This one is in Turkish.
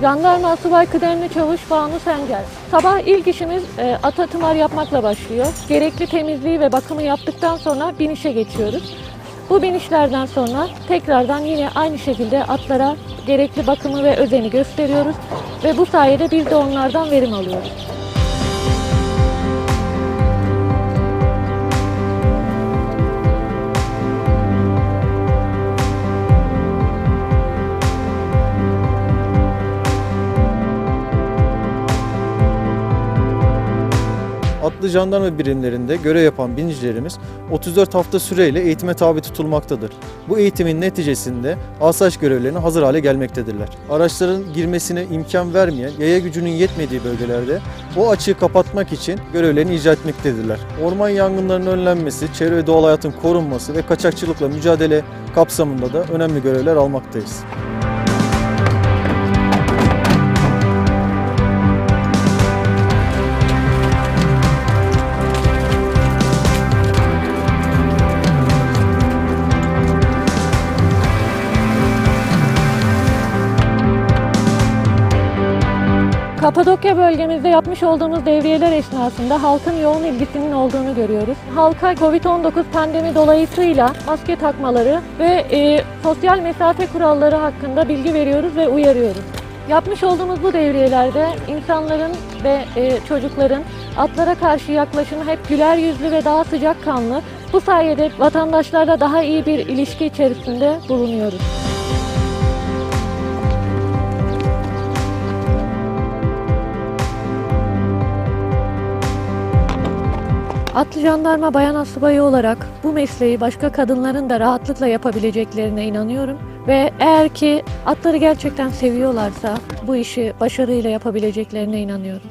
Jandarma Asubay Kıdemli Çavuş Banu Senger. Sabah ilk işimiz e, ata tımar yapmakla başlıyor. Gerekli temizliği ve bakımı yaptıktan sonra binişe geçiyoruz. Bu binişlerden sonra tekrardan yine aynı şekilde atlara gerekli bakımı ve özeni gösteriyoruz ve bu sayede biz de onlardan verim alıyoruz. Atlı jandarma birimlerinde görev yapan binicilerimiz 34 hafta süreyle eğitime tabi tutulmaktadır. Bu eğitimin neticesinde asayiş görevlerine hazır hale gelmektedirler. Araçların girmesine imkan vermeyen, yaya gücünün yetmediği bölgelerde o açığı kapatmak için görevlerini icra etmektedirler. Orman yangınlarının önlenmesi, çevre ve doğal hayatın korunması ve kaçakçılıkla mücadele kapsamında da önemli görevler almaktayız. Kapadokya bölgemizde yapmış olduğumuz devriyeler esnasında halkın yoğun ilgisinin olduğunu görüyoruz. Halka Covid-19 pandemi dolayısıyla maske takmaları ve e, sosyal mesafe kuralları hakkında bilgi veriyoruz ve uyarıyoruz. Yapmış olduğumuz bu devriyelerde insanların ve e, çocukların atlara karşı yaklaşımı hep güler yüzlü ve daha sıcakkanlı. Bu sayede vatandaşlarla daha iyi bir ilişki içerisinde bulunuyoruz. Atlı jandarma bayan asubayı olarak bu mesleği başka kadınların da rahatlıkla yapabileceklerine inanıyorum. Ve eğer ki atları gerçekten seviyorlarsa bu işi başarıyla yapabileceklerine inanıyorum.